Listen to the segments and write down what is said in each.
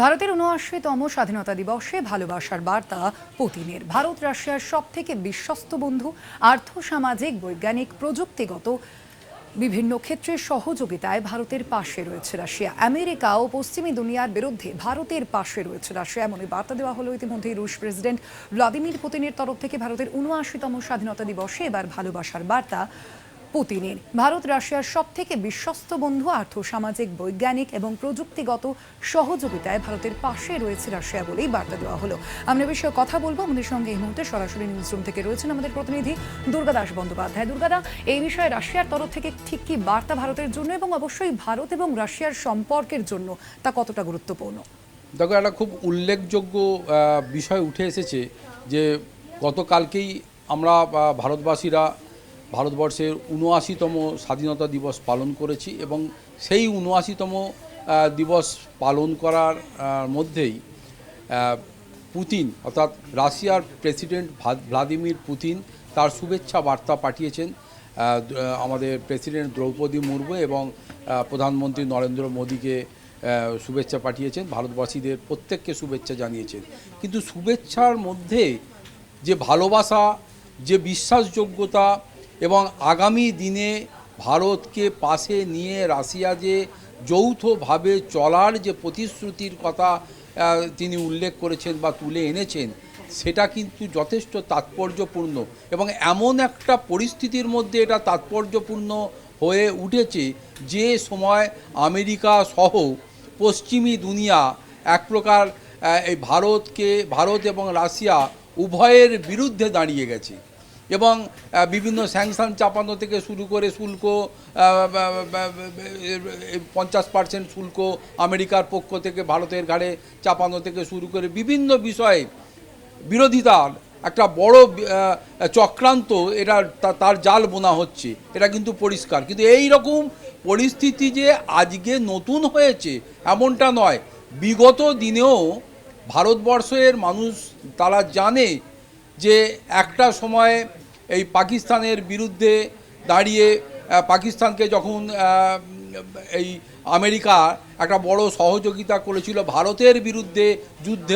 ভারতের উনআশিতম স্বাধীনতা দিবসে ভালোবাসার বার্তা পুতিনের। ভারত রাশিয়ার সব থেকে বিশ্বস্ত বন্ধু, আর্থসামাজিক, বৈজ্ঞানিক, প্রযুক্তিগত বিভিন্ন ক্ষেত্রে সহযোগিতায় ভারতের পাশে রয়েছে রাশিয়া। আমেরিকা ও পশ্চিমী দুনিয়ার বিরুদ্ধে ভারতের পাশে রয়েছে রাশিয়া। এমনই বার্তা দেওয়া হলো ইতিমধ্যেই রুশ প্রেসিডেন্ট ভ্লাদিমির পুতিনের তরফ থেকে ভারতের উনআশিতম স্বাধীনতা দিবসে। এবার ভালোবাসার বার্তা পুতিনের। ভারত রাশিয়ার সব থেকে বিশ্বস্ত বন্ধু আর্থসামাজিক, বৈজ্ঞানিক এবং প্রযুক্তিগত সহযোগিতায় ভারতের পাশে রয়েছে রাশিয়া বলেই বার্তা দেওয়া হলো। আমরা বিষয়ে কথা বলব। আমাদের সঙ্গে এই মুহূর্তে সরাসরি নিউজরুম থেকে রয়েছেন আমাদের প্রতিনিধি দুর্গাদাস বন্দ্যোপাধ্যায়। দুর্গাদা এই বিষয়ে রাশিয়ার তরফ থেকে ঠিক কি বার্তা ভারতের জন্য এবং অবশ্যই ভারত এবং রাশিয়ার সম্পর্কের জন্য তা কতটা গুরুত্বপূর্ণ? দেখো, একটা খুব উল্লেখযোগ্য বিষয় উঠে এসেছে যে গতকালকেই আমরা ভারতবাসীরা ভারতবর্ষের উনআশিতম স্বাধীনতা দিবস পালন করেছি এবং সেই উনআশিতম দিবস পালন করার মধ্যেই পুতিন, অর্থাৎ রাশিয়ার প্রেসিডেন্ট ভ্লাদিমির পুতিন তার শুভেচ্ছা বার্তা পাঠিয়েছেন আমাদের প্রেসিডেন্ট দ্রৌপদী মুর্মু এবং প্রধানমন্ত্রী নরেন্দ্র মোদীকে শুভেচ্ছা পাঠিয়েছেন, ভারতবাসীদের প্রত্যেককে শুভেচ্ছা জানিয়েছেন। কিন্তু শুভেচ্ছার মধ্যে যে ভালোবাসা, যে বিশ্বাসযোগ্যতা এবং আগামী দিনে ভারতকে পাশে নিয়ে রাশিয়া যে যৌথভাবে চলার যে প্রতিশ্রুতির কথা তিনি উল্লেখ করেছেন বা তুলে এনেছেন, সেটা কিন্তু যথেষ্ট তাৎপর্যপূর্ণ এবং এমন একটা পরিস্থিতির মধ্যে এটা তাৎপর্যপূর্ণ হয়ে উঠেছে যে সময় আমেরিকা সহ পশ্চিমী দুনিয়া এক প্রকার এই ভারতকে, ভারত এবং রাশিয়া উভয়ের বিরুদ্ধে দাঁড়িয়ে গেছে। এবং বিভিন্ন স্যাংশন চাপানো থেকে শুরু করে শুল্ক পঞ্চাশ পার্সেন্ট শুল্ক আমেরিকার পক্ষ থেকে, ভারতের ঘাড়ে চাপানো থেকে শুরু করে বিভিন্ন বিষয়ে বিরোধিতার একটা বড় চক্রান্ত এটা তার জাল বোনা হচ্ছে। এটা কিন্তু পরিষ্কার। কিন্তু এই রকম পরিস্থিতি যে আজকে নতুন হয়েছে, এমনটা নয়। বিগত দিনেও ভারতবর্ষের মানুষ, তারা জানে যে একটা সময় এই পাকিস্তানের বিরুদ্ধে দাঁড়িয়ে পাকিস্তানকে যখন এই আমেরিকা একটা বড় সহযোগিতা করেছিল ভারতের বিরুদ্ধে যুদ্ধ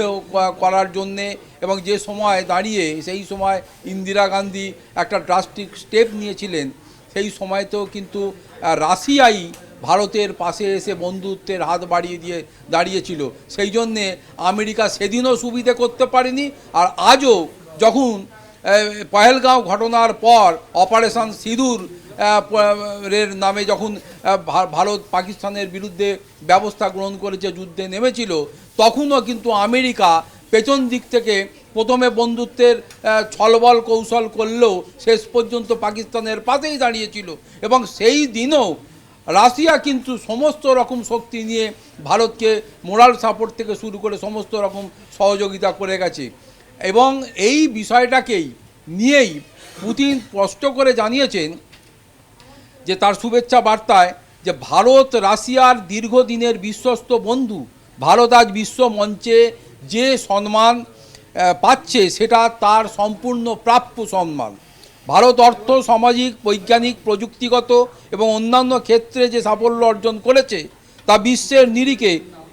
করার জন্যে এবং যে সময় দাঁড়িয়ে, সেই সময় ইন্দিরা গান্ধী একটা ড্রাস্টিক স্টেপ নিয়েছিলেন, সেই সময়তেও কিন্তু রাশিয়াই ভারতের পাশে এসে বন্ধুত্বের হাত বাড়িয়ে দিয়ে দাঁড়িয়েছিল। সেই জন্যে আমেরিকা সেদিনও সুবিধে করতে পারেনি আর আজও যখন পহেলগাঁও ঘটনার পর অপারেশন সিঁদুর এর নামে যখন ভারত পাকিস্তানের বিরুদ্ধে ব্যবস্থা গ্রহণ করেছে, যুদ্ধে নেমেছিল, তখনও কিন্তু আমেরিকা পেছন দিক থেকে প্রথমে বন্ধুত্বের ছলবল কৌশল করলেও শেষ পর্যন্ত পাকিস্তানের পাশেই দাঁড়িয়েছিল এবং সেই দিনও রাশিয়া কিন্তু সমস্ত রকম শক্তি নিয়ে ভারতকে মোরাল সাপোর্ট থেকে শুরু করে সমস্ত রকম সহযোগিতা করে গেছে। এবং এই বিষয়টাকেই নিয়েই পুতিন স্পষ্ট করে জানিয়েছেন যে তার শুভেচ্ছা বার্তায় যে ভারত রাশিয়ার দীর্ঘদিনের বিশ্বস্ত বন্ধু, ভারত আজ বিশ্ব মঞ্চে যে সম্মান পাচ্ছে সেটা তার সম্পূর্ণ প্রাপ্য সম্মান। ভারত অর্থ, সামাজিক, বৈজ্ঞানিক, প্রযুক্তিগত এবং অন্যান্য ক্ষেত্রে যে সাফল্য অর্জন করেছে, তা বিশ্বের নিরিখে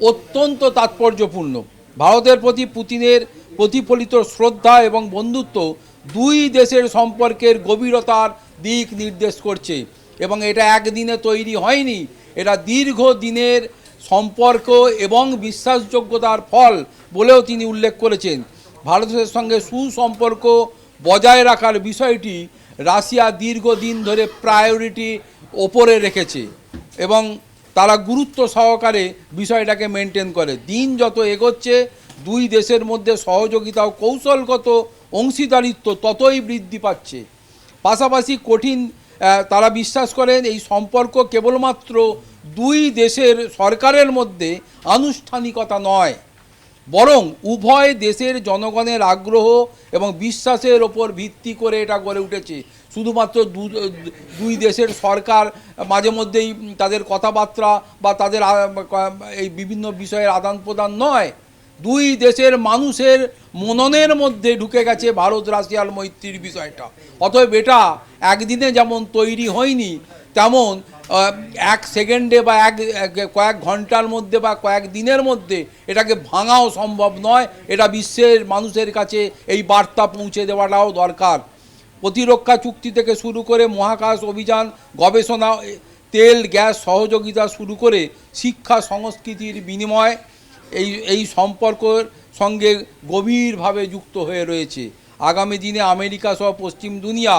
অত্যন্ত তাৎপর্যপূর্ণ। ভারতের প্রতি পুতিনের প্রতিফলিত শ্রদ্ধা এবং বন্ধুত্ব দুই দেশের সম্পর্কের গভীরতার দিক নির্দেশ করছে এবং এটা একদিনে তৈরি হয়নি, এটা দীর্ঘ দিনের সম্পর্ক এবং বিশ্বাসযোগ্যতার ফল বলেও তিনি উল্লেখ করেছেন। ভারতের সঙ্গে সুসম্পর্ক বজায় রাখার বিষয়টি রাশিয়া দীর্ঘদিন ধরে প্রায়োরিটি ওপরে রেখেছে এবং তারা গুরুত্ব সহকারে বিষয়টাকে মেনটেন করে। দিন যত এগোচ্ছে দুই দেশের মধ্যে সহযোগিতা ও কৌশলগত অংশীদারিত্ব ততই বৃদ্ধি পাচ্ছে। পাশাপাশি কঠিন তারা বিশ্বাস করেন এই সম্পর্ক কেবলমাত্র দুই দেশের সরকারের মধ্যে আনুষ্ঠানিকতা নয়, বরং উভয় দেশের জনগণের আগ্রহ এবং বিশ্বাসের ওপর ভিত্তি করে এটা গড়ে উঠেছে। শুধুমাত্র দুই দেশের সরকার মাঝে মধ্যেই তাদের কথাবার্তা বা তাদের এই বিভিন্ন বিষয়ের আদান প্রদান নয় দুই দেশের মানুষের মননের মধ্যে ঢুকে গেছে ভারত রাশিয়ার মৈত্রীর বিষয়টা। অতএব এটা একদিনে যেমন তৈরি হয়নি, তেমন এক সেকেন্ডে বা এক, কয়েক ঘণ্টার মধ্যে বা কয়েক দিনের মধ্যে এটাকে ভাঙাও সম্ভব নয়। এটা বিশ্বের মানুষের কাছে এই বার্তা পৌঁছে দেওয়াটাও দরকার। প্রতিরক্ষা চুক্তি থেকে শুরু করে মহাকাশ অভিযান, গবেষণা, তেল, গ্যাস সহযোগিতা শুরু করে শিক্ষা, সংস্কৃতির বিনিময় এই এই সম্পর্কের সঙ্গে গভীরভাবে যুক্ত হয়ে রয়েছে। আগামী দিনে আমেরিকা সহ পশ্চিম দুনিয়া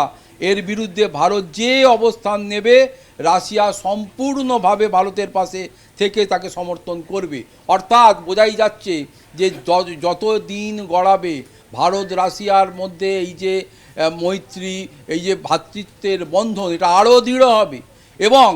এর বিরুদ্ধে ভারত যে অবস্থান নেবে, রাশিয়া সম্পূর্ণভাবে ভারতের পাশে থেকে তাকে সমর্থন করবে। অর্থাৎ বোঝাই যাচ্ছে যে যত দিন গড়াবে, ভারত রাশিয়ার মধ্যে এই যে মৈত্রী, এই যে ভ্রাতৃত্বের বন্ধন, এটা আরও দৃঢ় হবে। এবং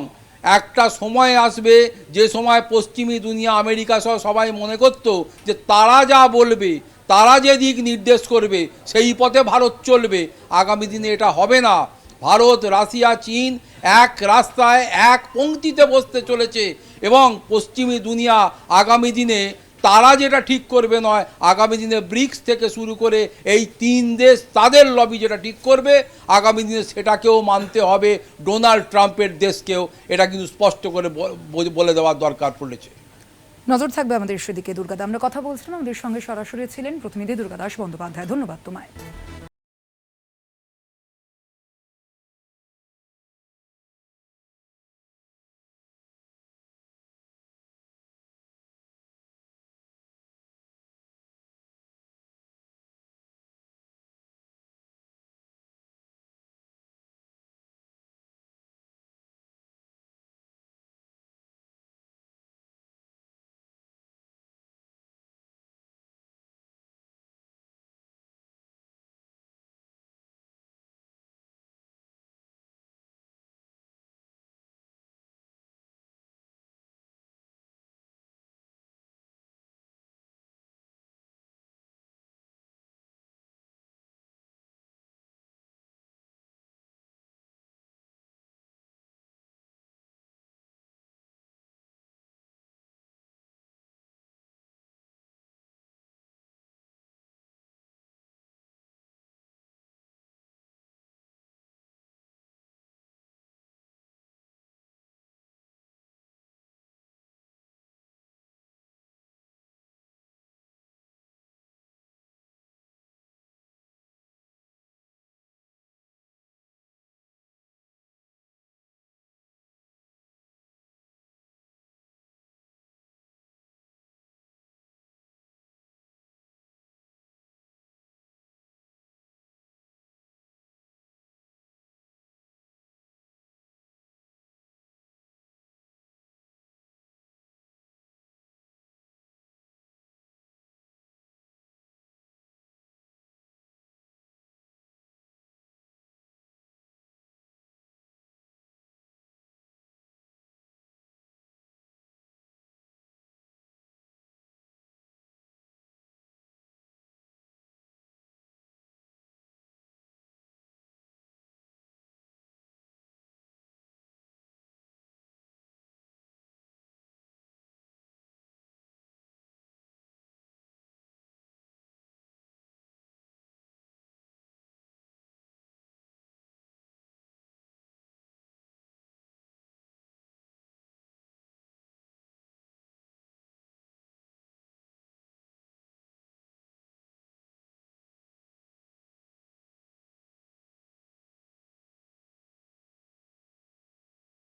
একটা সময় আসবে, যে সময় পশ্চিমী দুনিয়া আমেরিকা সহ সবাই মনে করত যে তারা যা বলবে, তারা যে দিক নির্দেশ করবে, সেই পথে ভারত চলবে। আগামী দিনে এটা হবে না। ভারত, রাশিয়া, চীন এক রাস্তায়, এক পঙ্ক্তিতে বসতে চলেছে এবং পশ্চিমী দুনিয়া আগামী দিনে তারা যেটা ঠিক করবে নয়, আগামী দিনে ব্রিক্স থেকে শুরু করে এই তিন দেশ তাদের লবি যেটা ঠিক করবে, আগামী দিনে সেটাকেও মানতে হবে ডোনাল্ড ট্রাম্পের দেশকেও। এটা কিন্তু স্পষ্ট করে বলে দেওয়ার দরকার পড়েছে। নজর থাকবে আমাদের সেদিকে দুর্গাদা। আমরা কথা বলছিলাম আমাদের সঙ্গে সরাসরি ছিলেন প্রতিনিধি দুর্গাদাস বন্দ্যোপাধ্যায়। ধন্যবাদ তোমায়।